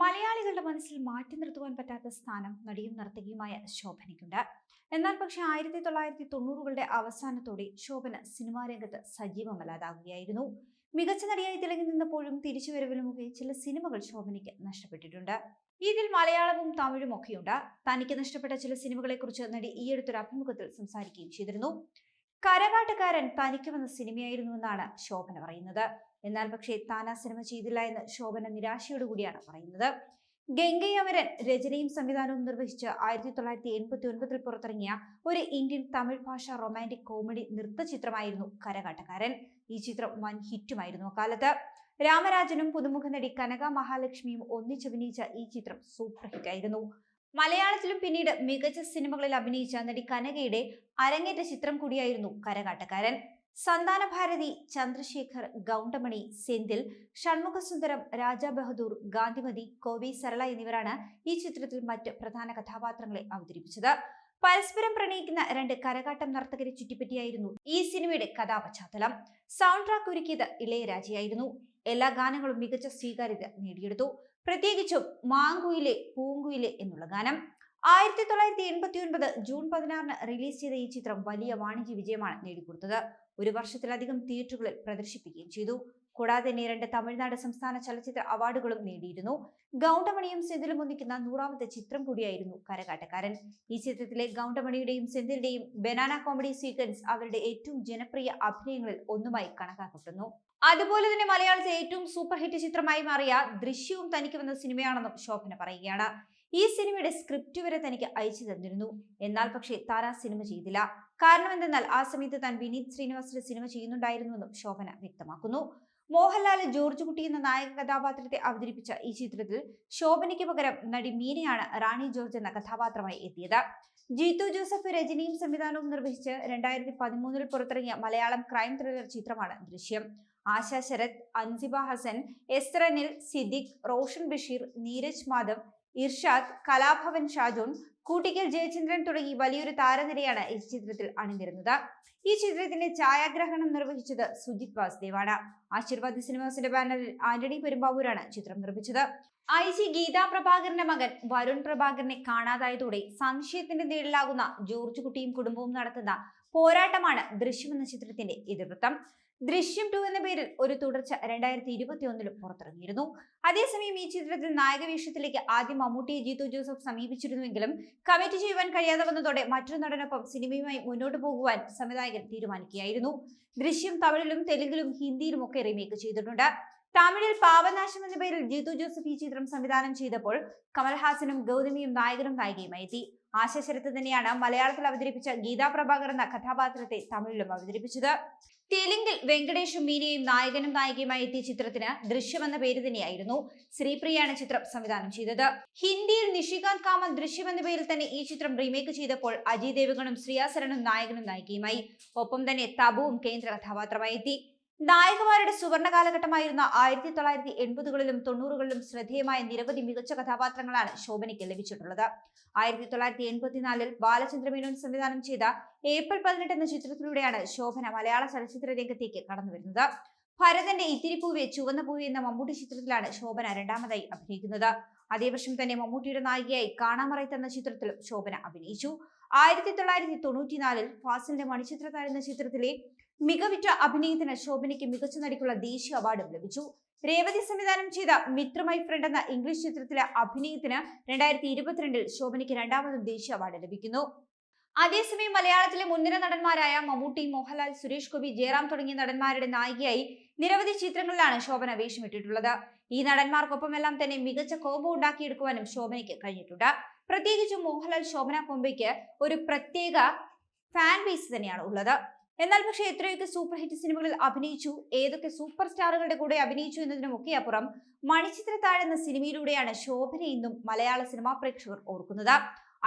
മലയാളികളുടെ മനസ്സിൽ മാറ്റി നിർത്തുവാൻ പറ്റാത്ത സ്ഥാനം നടിയും നർത്തകിയുമായ ശോഭനയ്ക്കുണ്ട്. എന്നാൽ പക്ഷെ ആയിരത്തി തൊള്ളായിരത്തി തൊണ്ണൂറുകളുടെ അവസാനത്തോടെ ശോഭന സിനിമാ രംഗത്ത് സജീവമല്ലാതാകുകയായിരുന്നു മികച്ച നടിയായി തിളങ്ങി നിന്നപ്പോഴും തിരിച്ചുവരവിലുമൊക്കെ ചില സിനിമകൾ ശോഭനയ്ക്ക് നഷ്ടപ്പെട്ടിട്ടുണ്ട്. ഇതിൽ മലയാളവും തമിഴും ഒക്കെയുണ്ട്. തനിക്ക് നഷ്ടപ്പെട്ട ചില സിനിമകളെക്കുറിച്ച് നടി ഈയടുത്തൊരു അഭിമുഖത്തിൽ സംസാരിക്കുകയും ചെയ്തിരുന്നു. കരകാട്ടുകാരൻ തനിക്ക് വന്ന സിനിമയായിരുന്നുവെന്നാണ് ശോഭന പറയുന്നത്. എന്നാൽ പക്ഷേ താനാ സിനിമ ചെയ്തില്ല എന്ന് ശോഭന നിരാശയോടുകൂടിയാണ് പറയുന്നത്. ഗംഗയമരൻ രചനയും സംവിധാനവും നിർവഹിച്ച് ആയിരത്തി തൊള്ളായിരത്തി എൺപത്തി ഒൻപതിൽ പുറത്തിറങ്ങിയ ഒരു ഇന്ത്യൻ തമിഴ് ഭാഷ റൊമാന്റിക് കോമഡി നൃത്ത ചിത്രമായിരുന്നു കരകാട്ടക്കാരൻ. ഈ ചിത്രം വൻ ഹിറ്റുമായിരുന്നു അക്കാലത്ത്. രാമരാജനും പുതുമുഖ നടി കനക മഹാലക്ഷ്മിയും ഒന്നിച്ചഭിനയിച്ച ഈ ചിത്രം സൂപ്പർ ഹിറ്റായിരുന്നു മലയാളത്തിലും പിന്നീട് മികച്ച സിനിമകളിൽ അഭിനയിച്ച നടി കനകയുടെ അരങ്ങേറ്റ ചിത്രം കൂടിയായിരുന്നു കരകാട്ടക്കാരൻ. സന്താന ഭാരതി ചന്ദ്രശേഖർ ഗൗണ്ടമണി സെന്തിൽ ഷൺമുഖസുന്ദരം രാജാ ബഹദൂർ ഗാന്ധിമതി കോവി സരള എന്നിവരാണ് ഈ ചിത്രത്തിൽ മറ്റ് പ്രധാന കഥാപാത്രങ്ങളെ അവതരിപ്പിച്ചത്. പരസ്പരം പ്രണയിക്കുന്ന രണ്ട് കരകാട്ടം നർത്തകരെ ചുറ്റിപ്പറ്റിയായിരുന്നു ഈ സിനിമയുടെ കഥാപശ്ചാത്തലം. സൗണ്ട് ട്രാക്ക് ഒരുക്കിയത് ഇളയരാജയായിരുന്നു. എല്ലാ ഗാനങ്ങളും മികച്ച സ്വീകാര്യത നേടിയെടുത്തു. പ്രത്യേകിച്ചും മാങ്കുയിലെ പൂങ്കുയിലെ എന്നുള്ള ഗാനം. ആയിരത്തി തൊള്ളായിരത്തി എൺപത്തി ഒൻപത് ജൂൺ പതിനാറിന് റിലീസ് ചെയ്ത ഈ ചിത്രം വലിയ വാണിജ്യ വിജയമാണ് നേടിക്കൊടുത്തത്. ഒരു വർഷത്തിലധികം തിയേറ്ററുകളിൽ പ്രദർശിപ്പിക്കുകയും ചെയ്തു. കൂടാതെ തന്നെ രണ്ട് തമിഴ്നാട് സംസ്ഥാന ചലച്ചിത്ര അവാർഡുകളും നേടിയിരുന്നു. ഗൗണ്ടമണിയും സെന്തിലും ഒന്നിക്കുന്ന നൂറാമത്തെ ചിത്രം കൂടിയായിരുന്നു കരകാട്ടക്കാരൻ. ഈ ചിത്രത്തിലെ ഗൗണ്ടമണിയുടെയും സെന്തിലിന്റെയും ബനാന കോമഡി സീക്വൻസ് അവരുടെ ഏറ്റവും ജനപ്രിയ അഭിനയങ്ങളിൽ ഒന്നുമായി കണക്കാക്കപ്പെടുന്നു. അതുപോലെ തന്നെ മലയാളത്തിലെ ഏറ്റവും സൂപ്പർ ഹിറ്റ് ചിത്രമായി മാറിയ ദൃശ്യവും തനിക്ക് വന്ന സിനിമയാണെന്നും ശോഭന പറയുകയാണ്. ഈ സിനിമയുടെ സ്ക്രിപ്റ്റ് വരെ തനിക്ക് അയച്ചു തന്നിരുന്നു. എന്നാൽ പക്ഷേ താൻ ആ സിനിമ ചെയ്തില്ല. കാരണം എന്തെന്നാൽ ആ സമയത്ത് താൻ വിനീത് ശ്രീനിവാസിന്റെ സിനിമ ചെയ്യുന്നുണ്ടായിരുന്നുവെന്നും ശോഭന വ്യക്തമാക്കുന്നു. മോഹൻലാൽ ജോർജ് കുട്ടി എന്ന നായക കഥാപാത്രത്തെ അവതരിപ്പിച്ച ഈ ചിത്രത്തിൽ ശോഭനയ്ക്ക് പകരം നടി മീനയാണ് റാണി ജോർജ് എന്ന കഥാപാത്രമായി എത്തിയത്. ജീത്തു ജോസഫ് രജനിയും സംവിധാനവും നിർവഹിച്ച് രണ്ടായിരത്തി പതിമൂന്നിൽ പുറത്തിറങ്ങിയ മലയാളം ക്രൈം ത്രില്ലർ ചിത്രമാണ് ദൃശ്യം. ആശ ശരത് അൻസിബ ഹസൻ എസ്രനിൽ സിദ്ദിഖ് റോഷൻ ബഷീർ നീരജ് മാധവ് ഇർഷാദ് കലാഭവൻ ഷാജോൺ കൂട്ടിക്കൽ ജയചന്ദ്രൻ തുടങ്ങി വലിയൊരു താരനിരയാണ് ഈ ചിത്രത്തിൽ അണിനിരുന്നത്. ഈ ചിത്രത്തിന്റെ ഛായാഗ്രഹണം നിർവഹിച്ചത് സുജിത് വാസുദേവാണ്. ആശീർവാദ് സിനിമാസിന്റെ ബാനറിൽ ആന്റണി പെരുമ്പാവൂരാണ് ചിത്രം നിർമ്മിച്ചത്. ഐ ജി ഗീതാ പ്രഭാകരന്റെ മകൻ വരുൺ പ്രഭാകരനെ കാണാതായതോടെ സംശയത്തിന്റെ നിഴലാകുന്ന ജോർജ് കുട്ടിയും കുടുംബവും നടത്തുന്ന പോരാട്ടമാണ് ദൃശ്യം എന്ന ചിത്രത്തിന്റെ ഇതിവൃത്തം ദൃശ്യം ടു എന്ന പേരിൽ ഒരു തുടർച്ച രണ്ടായിരത്തി ഇരുപത്തി ഒന്നിലും പുറത്തിറങ്ങിയിരുന്നു. അതേസമയം ഈ ചിത്രത്തിൽ നായക വേഷത്തിലേക്ക് ആദ്യം മമ്മൂട്ടിയെ ജീത്തു ജോസഫ് സമീപിച്ചിരുന്നുവെങ്കിലും കമ്മിറ്റ് ചെയ്യുവാൻ കഴിയാതെ വന്നതോടെ മറ്റൊരു നടനൊപ്പം സിനിമയുമായി മുന്നോട്ട് പോകുവാൻ സംവിധായകൻ തീരുമാനിക്കുകയായിരുന്നു. ദൃശ്യം തമിഴിലും തെലുങ്കിലും ഹിന്ദിയിലും ഒക്കെ റീമേക്ക് ചെയ്തിട്ടുണ്ട്. തമിഴിൽ പാവനാശം എന്ന പേരിൽ ജീതു ജോസഫ് ഈ ചിത്രം സംവിധാനം ചെയ്തപ്പോൾ കമൽഹാസനും ഗൗതമിയും നായകനും നായികയുമായി എത്തി. ആശാശരത്ത് തന്നെയാണ് മലയാളത്തിൽ അവതരിപ്പിച്ച ഗീതാ പ്രഭാകർ എന്ന കഥാപാത്രത്തെ തമിഴിലും അവതരിപ്പിച്ചത്. തെലുങ്കിൽ വെങ്കടേഷും മീനയും നായകനും നായികയുമായി എത്തിയ ചിത്രത്തിന് ദൃശ്യം എന്ന പേര് തന്നെയായിരുന്നു ശ്രീപ്രിയാണ് ചിത്രം സംവിധാനം ചെയ്തത്. ഹിന്ദിയിൽ നിഷികാന്ത് കാമത്ത് ദൃശ്യം എന്ന പേരിൽ തന്നെ ഈ ചിത്രം റീമേക്ക് ചെയ്തപ്പോൾ അജയ് ദേവഗണും ശ്രീയാസരനും നായകനും നായികയുമായി. ഒപ്പം തന്നെ തബുവും കേന്ദ്ര കഥാപാത്രമായി എത്തി. നായകന്മാരുടെ സുവർണ കാലഘട്ടമായിരുന്ന ആയിരത്തി തൊള്ളായിരത്തി എൺപതുകളിലും തൊണ്ണൂറുകളിലും ശ്രദ്ധേയമായ നിരവധി മികച്ച കഥാപാത്രങ്ങളാണ് ശോഭനയ്ക്ക് ലഭിച്ചിട്ടുള്ളത്. ആയിരത്തി തൊള്ളായിരത്തി എൺപത്തിനാലിൽ ബാലചന്ദ്രമേനോൻ സംവിധാനം ചെയ്ത ഏപ്രിൽ പതിനെട്ട് എന്ന ചിത്രത്തിലൂടെയാണ് ശോഭന മലയാള ചലച്ചിത്ര രംഗത്തേക്ക് കടന്നു വരുന്നത്. ഭരതന്റെ ഇത്തിരിപ്പൂവെ ചുവന്ന പൂവെ എന്ന മമ്മൂട്ടി ചിത്രത്തിലാണ് ശോഭന രണ്ടാമതായി അഭിനയിക്കുന്നത്. അതേ വർഷം തന്നെ മമ്മൂട്ടിയുടെ നായികയായി കാണാമറയത്ത് എന്ന ചിത്രത്തിലും ശോഭന അഭിനയിച്ചു. ആയിരത്തി തൊള്ളായിരത്തി തൊണ്ണൂറ്റിനാലിൽ ഫാസിലിന്റെ മണിച്ചിത്രത്താഴ് എന്ന ചിത്രത്തിലെ മികവിറ്റ അഭിനയത്തിന് ശോഭനയ്ക്ക് മികച്ച നടിക്കുള്ള ദേശീയ അവാർഡും ലഭിച്ചു. രേവതി സംവിധാനം ചെയ്ത മിത്ര മൈ ഫ്രണ്ട് എന്ന ഇംഗ്ലീഷ് ചിത്രത്തിലെ അഭിനയത്തിന് രണ്ടായിരത്തി ഇരുപത്തിരണ്ടിൽ ശോഭനയ്ക്ക് രണ്ടാമതും ദേശീയ അവാർഡ് ലഭിക്കുന്നു. അതേസമയം മലയാളത്തിലെ മുൻനിര നടന്മാരായ മമ്മൂട്ടി മോഹൻലാൽ സുരേഷ് ഗോപി ജയറാം തുടങ്ങിയ നടന്മാരുടെ നായികയായി നിരവധി ചിത്രങ്ങളിലാണ് ശോഭന വേഷമിട്ടിട്ടുള്ളത്. ഈ നടന്മാർക്കൊപ്പമെല്ലാം തന്നെ മികച്ച കോമ്പോ ഉണ്ടാക്കിയെടുക്കുവാനും ശോഭനയ്ക്ക് കഴിഞ്ഞിട്ടുണ്ട്. പ്രത്യേകിച്ചും മോഹൻലാൽ ശോഭന കോമ്പയ്ക്ക് ഒരു പ്രത്യേക ഫാൻ ബേസ് തന്നെയാണ് ഉള്ളത്. എന്നാൽ പക്ഷേ എത്രയൊക്കെ സൂപ്പർ ഹിറ്റ് സിനിമകളിൽ അഭിനയിച്ചു ഏതൊക്കെ സൂപ്പർ സ്റ്റാറുകളുടെ കൂടെ അഭിനയിച്ചു എന്നതിനുമൊക്കെ അപ്പുറം മണിച്ചിത്രത്താഴ് എന്ന സിനിമയിലൂടെയാണ് ശോഭന ഇന്നും മലയാള സിനിമാ പ്രേക്ഷകർ ഓർക്കുന്നത്.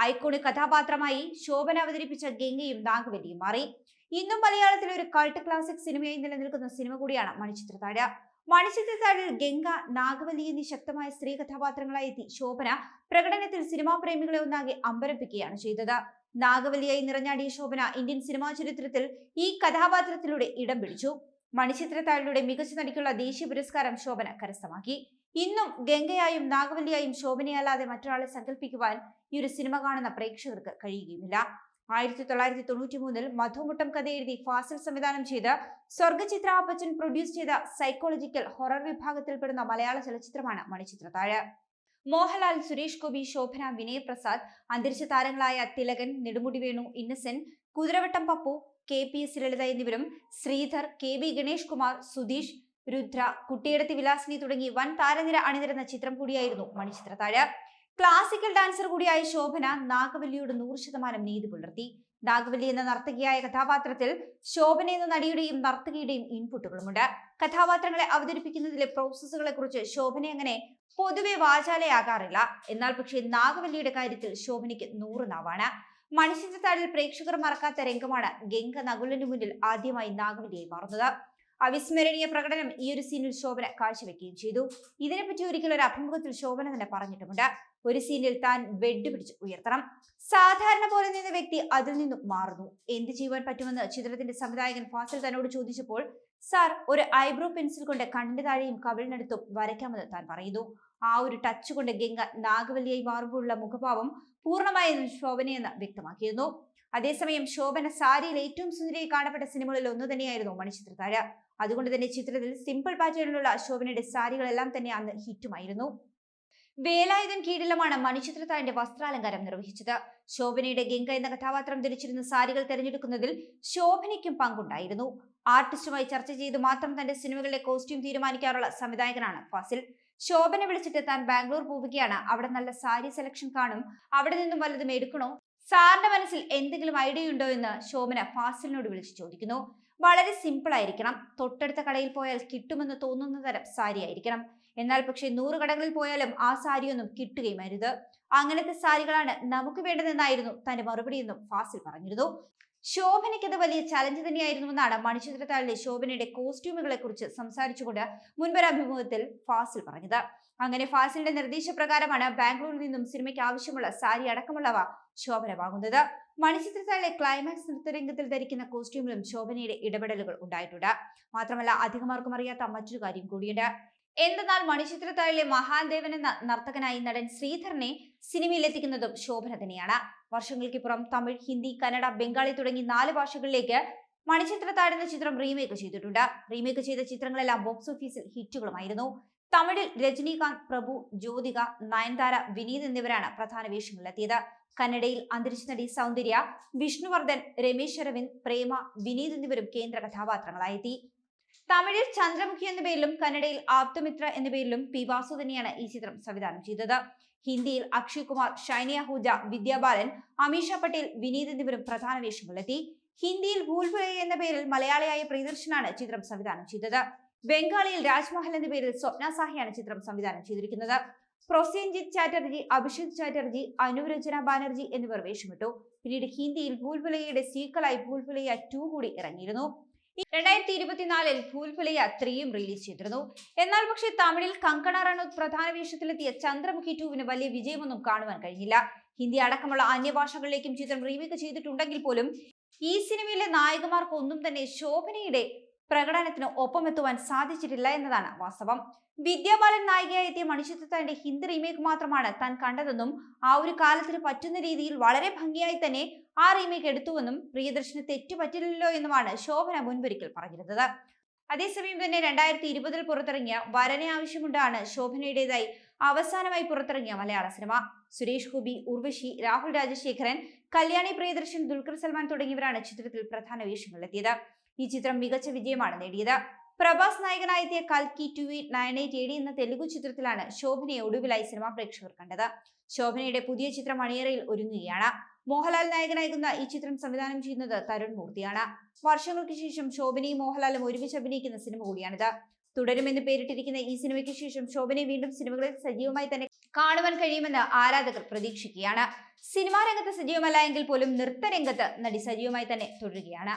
ഐക്കോണിക് കഥാപാത്രമായി ശോഭന അവതരിപ്പിച്ച ഗംഗയും നാഗവല്ലിയും മാറി. ഇന്നും മലയാളത്തിലെ ഒരു കൾട്ട് ക്ലാസിക് സിനിമയായി നിലനിൽക്കുന്ന സിനിമ കൂടിയാണ് മണിച്ചിത്രത്താഴ്. മണിച്ചിത്രത്താഴിൽ ഗംഗ നാഗവല്ലി എന്നീ ശക്തമായ സ്ത്രീ കഥാപാത്രങ്ങളായി എത്തി ശോഭന പ്രകടനത്തിൽ സിനിമാ പ്രേമികളെ ഒന്നാകെ അമ്പരപ്പിക്കുകയാണ് ചെയ്തത്. നാഗവല്ലിയായി നിറഞ്ഞാടിയ ശോഭന ഇന്ത്യൻ സിനിമാ ചരിത്രത്തിൽ ഈ കഥാപാത്രത്തിലൂടെ ഇടം പിടിച്ചു. മണിച്ചിത്രത്താഴിലൂടെ മികച്ച നടിക്കുള്ള ദേശീയ പുരസ്കാരം ശോഭന കരസ്ഥമാക്കി. ഇന്നും ഗംഗയായും നാഗവല്ലിയായും ശോഭനയല്ലാതെ മറ്റൊരാളെ സങ്കല്പിക്കുവാൻ ഈ ഒരു സിനിമ കാണുന്ന പ്രേക്ഷകർക്ക് കഴിയുകയുമില്ല. ആയിരത്തി തൊള്ളായിരത്തി തൊണ്ണൂറ്റി മൂന്നിൽ മധുമുട്ടം കഥ എഴുതി ഫാസിൽ സംവിധാനം ചെയ്ത് സ്വർഗചിത്ര അപ്പച്ചൻ പ്രൊഡ്യൂസ് ചെയ്ത സൈക്കോളജിക്കൽ ഹൊറർ വിഭാഗത്തിൽപ്പെടുന്ന മലയാള ചലച്ചിത്രമാണ് മണിച്ചിത്രത്താഴ് മോഹൻലാൽ സുരേഷ് ഗോപി ശോഭന വിനയ് പ്രസാദ് അന്തരിച്ച താരങ്ങളായ Thilakan Nedumudi Venu Innocent Kuthiravattam Pappu K P S Lalitha എന്നിവരും ശ്രീധർ കെ വി ഗണേഷ് കുമാർ സുധീഷ് രുദ്ര കുട്ടിയിടത്തി വിലാസിനി തുടങ്ങി വൻ താരനിര അണിനിരുന്ന ചിത്രം കൂടിയായിരുന്നു മണിച്ചിത്രത്താഴ്. ക്ലാസിക്കൽ ഡാൻസർ കൂടിയായ ശോഭന നാഗവല്ലിയോട് നൂറ് ശതമാനം നീതി പുലർത്തി. നാഗവല്ലി എന്ന നർത്തകിയായ കഥാപാത്രത്തിൽ ശോഭന എന്ന നടിയുടെയും നർത്തകിയുടെയും ഇൻപുട്ടുകളുമുണ്ട്. കഥാപാത്രങ്ങളെ അവതരിപ്പിക്കുന്നതിലെ പ്രോസസ്സുകളെ കുറിച്ച് ശോഭന അങ്ങനെ പൊതുവെ വാചാലയാകാറില്ല. എന്നാൽ പക്ഷേ നാഗവല്ലിയുടെ കാര്യത്തിൽ ശോഭനയ്ക്ക് നൂറ് നാവാണ്. മണിച്ചിത്രത്താഴിൽ പ്രേക്ഷകർ മറക്കാത്ത രംഗമാണ് ഗംഗ നകുലിന് മുന്നിൽ ആദ്യമായി നാഗവല്ലിയെ മാറുന്നത്. അവിസ്മരണീയ പ്രകടനം ഈ ഒരു സീനിൽ ശോഭന കാഴ്ചവെക്കുകയും ചെയ്തു. ഇതിനെപ്പറ്റി ഒരിക്കൽ ഒരു അഭിമുഖത്തിൽ ശോഭന തന്നെ പറഞ്ഞിട്ടുമുണ്ട്. ഒരു സീനിൽ താൻ വെഡ് പിടിച്ച് ഉയർത്തണം. സാധാരണ പോലെ നിന്ന വ്യക്തി അതിൽ നിന്നും മാറുന്നു. എന്ത് ചെയ്യുവാൻ പറ്റുമെന്ന് ചിത്രത്തിന്റെ സംവിധായകൻ ഫാസിൽ തന്നോട് ചോദിച്ചപ്പോൾ സാർ ഒരു ഐബ്രോ പെൻസിൽ കൊണ്ട് കണ്ണിന്റെ താഴെയും കവിളിനടുത്തും വരയ്ക്കാമെന്ന് താൻ പറയുന്നു. ആ ഒരു ടച്ച് കൊണ്ട് ഗംഗ നാഗവല്ലിയായി മാറുമ്പോഴുള്ള മുഖഭാവം പൂർണമായും ശോഭനയെന്ന് വ്യക്തമാക്കിയിരുന്നു. അതേസമയം ശോഭന സാരിയിൽ ഏറ്റവും സുന്ദരിയായി കാണപ്പെട്ട സിനിമകളിൽ ഒന്ന് തന്നെയായിരുന്നു മണിച്ചിത്രത്താഴ് അതുകൊണ്ട് തന്നെ ചിത്രത്തിൽ സിമ്പിൾ പാറ്റേണിലുള്ള ശോഭനയുടെ സാരികളെല്ലാം തന്നെ അന്ന് ഹിറ്റുമായിരുന്നു വേലായുധൻ കീഴിലുമാണ് മണിച്ചിത്രത്താഴിന്റെ വസ്ത്രാലങ്കാരം നിർവഹിച്ചത്. ശോഭനയുടെ ഗംഗ എന്ന കഥാപാത്രം ധരിച്ചിരുന്ന സാരികൾ തിരഞ്ഞെടുക്കുന്നതിൽ ശോഭനയ്ക്കും പങ്കുണ്ടായിരുന്നു. ആർട്ടിസ്റ്റുമായി ചർച്ച ചെയ്ത് മാത്രം തന്റെ സിനിമകളിലെ കോസ്റ്റ്യൂം തീരുമാനിക്കാറുള്ള സംവിധായകനാണ് ഫാസിൽ. ശോഭന വിളിച്ചിട്ട് താൻ ബാംഗ്ലൂർ പോവുകയാണ്. അവിടെ നല്ല സാരി സെലക്ഷൻ കാണും. അവിടെ നിന്നും വല്ലതും എടുക്കണോ? സാറിന്റെ മനസ്സിൽ എന്തെങ്കിലും ഐഡിയ ഉണ്ടോ എന്ന് ശോഭന ഫാസിലിനോട് വിളിച്ച് ചോദിക്കുന്നു. വളരെ സിമ്പിൾ ആയിരിക്കണം. തൊട്ടടുത്ത കടയിൽ പോയാൽ കിട്ടുമെന്ന് തോന്നുന്ന തരം സാരി ആയിരിക്കണം. എന്നാൽ പക്ഷേ നൂറ് കടകളിൽ പോയാലും ആ സാരിയൊന്നും കിട്ടുകയും അങ്ങനത്തെ സാരികളാണ് നമുക്ക് വേണ്ടതെന്നായിരുന്നു തന്റെ മറുപടി എന്നും ഫാസിൽ പറഞ്ഞിരുന്നു. ശോഭനയ്ക്ക് അത് വലിയ ചലഞ്ച് തന്നെയായിരുന്നുവെന്നാണ് മണിച്ചിത്രത്താഴിലെ ശോഭനയുടെ കോസ്റ്റ്യൂമുകളെ കുറിച്ച് സംസാരിച്ചുകൊണ്ട് മുൻപൊരു അഭിമുഖത്തിൽ ഫാസിൽ പറഞ്ഞത്. അങ്ങനെ ഫാസിലിന്റെ നിർദ്ദേശപ്രകാരമാണ് ബാംഗ്ലൂരിൽ നിന്നും സിനിമയ്ക്ക് ആവശ്യമുള്ള സാരി അടക്കമുള്ളവ ശോഭന വാങ്ങുന്നത്. മണിച്ചിത്രത്താഴിലെ ക്ലൈമാക്സ് നൃത്തരംഗത്തിൽ ധരിക്കുന്ന കോസ്റ്റ്യൂമിലും ശോഭനയുടെ ഇടപെടലുകൾ ഉണ്ടായിട്ടുണ്ട്. മാത്രമല്ല അധികമാർക്കും അറിയാത്ത മറ്റൊരു കാര്യം കൂടിയുണ്ട്. എന്തെന്നാൽ മണിച്ചിത്രത്താഴിലെ മഹാദേവൻ എന്ന നർത്തകനായി നടൻ ശ്രീധരനെ സിനിമയിലെത്തിക്കുന്നതും ശോഭന തന്നെയാണ്. വർഷങ്ങൾക്കിപ്പുറം തമിഴ് ഹിന്ദി കന്നഡ ബംഗാളി തുടങ്ങി നാല് ഭാഷകളിലേക്ക് മണിച്ചിത്രത്താഴ് എന്ന ചിത്രം റീമേക്ക് ചെയ്തിട്ടുണ്ട്. റീമേക്ക് ചെയ്ത ചിത്രങ്ങളെല്ലാം ബോക്സ് ഓഫീസിൽ ഹിറ്റുകളുമായിരുന്നു. തമിഴിൽ രജനീകാന്ത് പ്രഭു ജ്യോതിക നയൻതാര വിനീത് എന്നിവരാണ് പ്രധാന വേഷങ്ങളിലെത്തിയത്. കന്നഡയിൽ അന്തരിച്ച നടി സൗന്ദര്യ വിഷ്ണുവർദ്ധൻ രമേശ് അരവിന്ദ് പ്രേമ വിനീത് എന്നിവരും കേന്ദ്ര കഥാപാത്രങ്ങളായെത്തി തമിഴിൽ ചന്ദ്രമുഖി എന്ന പേരിലും കന്നഡയിൽ ആപ്തമിത്ര എന്ന പേരിലും പി വാസു തന്നെയാണ് ഈ ചിത്രം സംവിധാനം ചെയ്തത്. ഹിന്ദിയിൽ അക്ഷയ് കുമാർ ഷൈനി അഹൂജ വിദ്യാബാലൻ അമീഷ പട്ടേൽ വിനീത് എന്നിവരും പ്രധാന വേഷങ്ങളിലെത്തി. ഹിന്ദിയിൽ ഭൂൽഭുലൈ എന്ന പേരിൽ മലയാളിയായ പ്രിയദർശനാണ് ചിത്രം സംവിധാനം ചെയ്തത്. ബംഗാളിയിൽ രാജ്മഹൽ എന്ന പേരിൽ സ്വപ്ന സാഹിയാണ് ചിത്രം സംവിധാനം ചെയ്തിരിക്കുന്നത്. പ്രൊസേൻജിത് ചാറ്റർജി അഭിഷേക് ചാറ്റർജി അനുരചന ബാനർജി എന്നിവർ വേഷമിട്ടു. പിന്നീട് ഹിന്ദിയിൽ ഭൂൽഭുലയുടെ സീക്കളായി ഭൂൽഭുലയ ടു കൂടി ഇറങ്ങിയിരുന്നു. രണ്ടായിരത്തി ഇരുപത്തിനാലിൽ ഭൂൽഭുലയ ത്രീയും റിലീസ് ചെയ്തിരുന്നു. എന്നാൽ പക്ഷേ തമിഴിൽ കങ്കണ റണോത്ത് പ്രധാന വേഷത്തിലെത്തിയ ചന്ദ്രമുഖി ടൂവിന് വലിയ വിജയമൊന്നും കാണുവാൻ കഴിഞ്ഞില്ല. ഹിന്ദി അടക്കമുള്ള അന്യഭാഷകളിലേക്കും ചിത്രം റീമേക്ക് ചെയ്തിട്ടുണ്ടെങ്കിൽ പോലും ഈ സിനിമയിലെ നായകമാർക്ക് ഒന്നും തന്നെ ശോഭനയുടെ പ്രകടനത്തിന് ഒപ്പമെത്തുവാൻ സാധിച്ചിട്ടില്ല എന്നതാണ് വാസ്തവം. വിദ്യാബാലൻ നായികയായി എത്തിയ മണിച്ചിത്രത്താന്റെ ഹിന്ദി റീമേക്ക് മാത്രമാണ് താൻ കണ്ടതെന്നും ആ ഒരു കാലത്തിന് പറ്റുന്ന രീതിയിൽ വളരെ ഭംഗിയായി തന്നെ ആ റീമേക്ക് എടുത്തുവെന്നും പ്രിയദർശന് തെറ്റുപറ്റില്ലല്ലോ എന്നുമാണ് ശോഭന മുൻപൊരിക്കൽ പറഞ്ഞിരുന്നത്. അതേസമയം തന്നെ രണ്ടായിരത്തി ഇരുപതിൽ പുറത്തിറങ്ങിയ വരനെ ആവശ്യമുണ്ടാണ് ശോഭനയുടേതായി അവസാനമായി പുറത്തിറങ്ങിയ മലയാള സിനിമ. സുരേഷ് ഗോപി ഉർവശി രാഹുൽ രാജശേഖരൻ കല്യാണി പ്രിയദർശൻ ദുൽഖർ സൽമാൻ തുടങ്ങിയവരാണ് ചിത്രത്തിൽ പ്രധാന വേഷങ്ങളിലെത്തിയത്. ഈ ചിത്രം മികച്ച വിജയമാണ് നേടിയത്. പ്രഭാസ് നായകനായി എത്തിയ കൽക്കി two nine eight A D എന്ന തെലുഗു ചിത്രത്തിലാണ് ശോഭനയെ ഒടുവിലായി സിനിമ പ്രേക്ഷകർ കണ്ടത്. ശോഭനയുടെ പുതിയ ചിത്രം അണിയറയിൽ ഒരുങ്ങുകയാണ്. മോഹൻലാൽ നായകനായിരുന്ന ഈ ചിത്രം സംവിധാനം ചെയ്യുന്നത് തരുൺ മൂർത്തിയാണ്. വർഷങ്ങൾക്ക് ശേഷം ശോഭനയും മോഹൻലാലും ഒരുമിച്ച് അഭിനയിക്കുന്ന സിനിമ കൂടിയാണിത്. തുടരുമെന്ന് പേരിട്ടിരിക്കുന്ന ഈ സിനിമയ്ക്ക് ശേഷം ശോഭനയെ വീണ്ടും സിനിമകളിൽ സജീവമായി തന്നെ കാണുവാൻ കഴിയുമെന്ന് ആരാധകർ പ്രതീക്ഷിക്കുകയാണ്. സിനിമാ രംഗത്ത് സജീവമല്ല എങ്കിൽ പോലും നൃത്തരംഗത്ത് നടി സജീവമായി തന്നെ തുടരുകയാണ്.